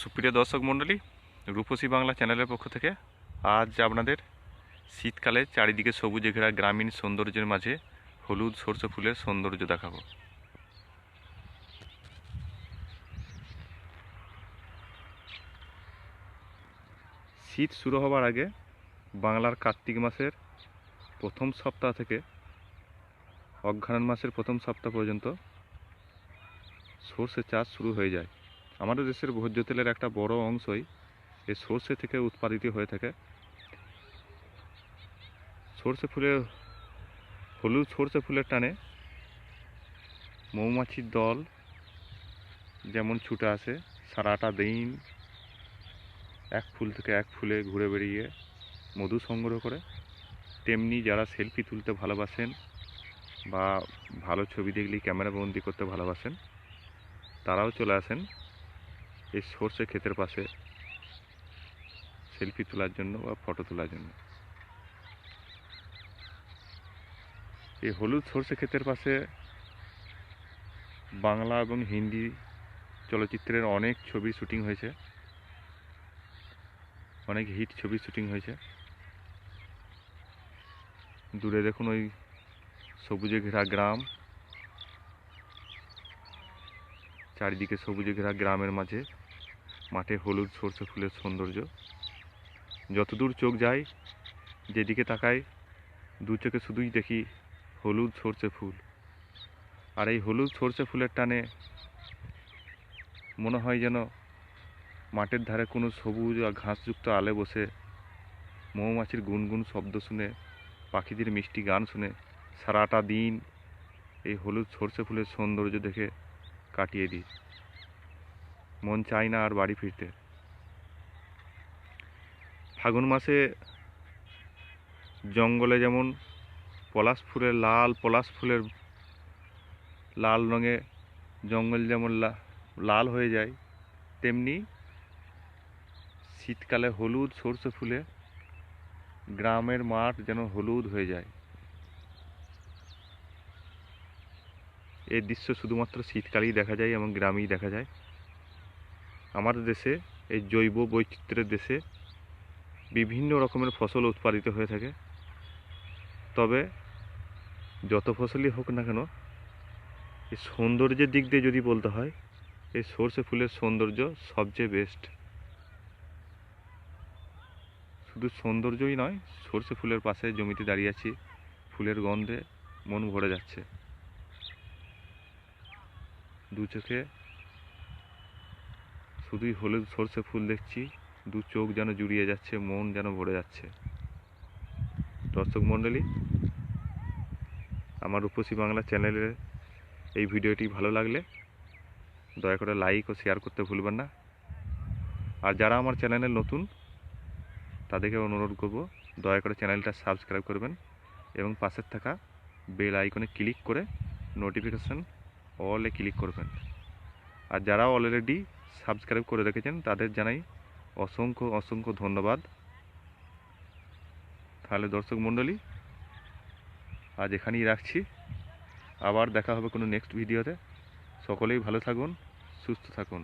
সুপ্রিয় দর্শক মণ্ডলী, রূপসী বাংলা চ্যানেলের পক্ষ থেকে আজ আপনাদের শীতকালে চারিদিকে সবুজে ঘেরা গ্রামীণ সৌন্দর্যের মাঝে হলুদ সরষে ফুলের সৌন্দর্য দেখাবো। শীত শুরু হবার আগে বাংলার কার্তিক মাসের প্রথম সপ্তাহ থেকে অঘ্রাণ মাসের প্রথম সপ্তাহ পর্যন্ত সর্ষে চাষ শুরু হয়ে যায়। আমাদের দেশের ভোজ্য তেলের একটা বড় অংশই এই সর্ষে থেকে উৎপাদিত হয়ে থাকে। সর্ষে ফুলে, হলুদ সর্ষে ফুলের টানে মৌমাছির দল যেমন ছুটে আসে, সারাটা দিন এক ফুল থেকে এক ফুলে ঘুরে বেরিয়ে মধু সংগ্রহ করে। তেমনি যারা সেলফি তুলতে ভালোবাসেন বা ভালো ছবি দেখলেই ক্যামেরা বন্দি করতে ভালোবাসেন, তারাও চলে আসেন। এই সর্ষে ক্ষেতের পাশে সেলফি তোলার জন্য বা ফটো তোলার জন্য। এই হলুদ সর্ষে ক্ষেতের পাশে বাংলা এবং হিন্দি চলচ্চিত্রের অনেক ছবি শুটিং হয়েছে। অনেক হিট ছবি শুটিং হয়েছে। দূরে দেখুন ওই সবুজে ঘেরা গ্রাম। চারিদিকে সবুজে ঘেরা গ্রামের মাঝে। মাঠে হলুদ সর্ষে ফুলের সৌন্দর্য। যতদূর চোখ যায়, যেদিকে তাকাই, দু চোখে শুধুই দেখি হলুদ সর্ষে ফুল। আর এই হলুদ সর্ষে ফুলের টানে মনে হয় যেন মাঠের ধারে কোনো সবুজ আর ঘাসযুক্ত আলে বসে মৌমাছির গুনগুন শব্দ শুনে, পাখিদের মিষ্টি গান শুনে সারাটা দিন এই হলুদ সর্ষে ফুলের সৌন্দর্য দেখে কাটিয়ে দিই। মন চায় না আর বাড়ি ফিরতে। ফাগুন মাসে জঙ্গলে যেমন পলাশ ফুলের লাল, পলাশ ফুলের লাল রঙে জঙ্গল যেমন লাল হয়ে যায়, তেমনি শীতকালে হলুদ সর্ষে ফুলে গ্রামের মাঠ যেন হলুদ হয়ে যায়। এই দৃশ্য শুধুমাত্র শীতকালেই দেখা যায় এবং গ্রামেই দেখা যায়। আমাদের দেশে, এই জৈব বৈচিত্র্যের দেশে বিভিন্ন রকমের ফসল উৎপাদিত হয়ে থাকে। তবে যত ফসলই হোক না কেন, এই সৌন্দর্যের দিক দিয়ে যদি বলতে হয়, এই সর্ষে ফুলের সৌন্দর্য সবচেয়ে বেস্ট শুধু সৌন্দর্যই নয়, সর্ষে ফুলের পাশে জমিতে দাঁড়িয়ে আছি, ফুলের গন্ধে মন ভরে যাচ্ছে। দু চোখে শুধুই হলুদ সর্ষে ফুল দেখছি। দু চোখ যেন জুড়িয়ে যাচ্ছে, মন যেন ভরে যাচ্ছে। দর্শক মণ্ডলী, আমার রূপসী বাংলা চ্যানেলের এই ভিডিওটি ভালো লাগলে দয়া করে লাইক ও শেয়ার করতে ভুলবেন না। আর যারা আমার চ্যানেলে নতুন, তাদেরকে অনুরোধ করব, দয়া করে চ্যানেলটা সাবস্ক্রাইব করবেন এবং পাশের থাকা বেল আইকনে ক্লিক করে নোটিফিকেশান অলে ক্লিক করবেন। আর যারা অলরেডি সাবস্ক্রাইব করে রেখেছেন, তাদের জানাই অসংখ্য অসংখ্য ধন্যবাদ। তাহলে দর্শক মণ্ডলী, আজ এখানেই রাখছি। আবার দেখা হবে কোনো নেক্সট ভিডিওতে সকলেই ভালো থাকুন, সুস্থ থাকুন।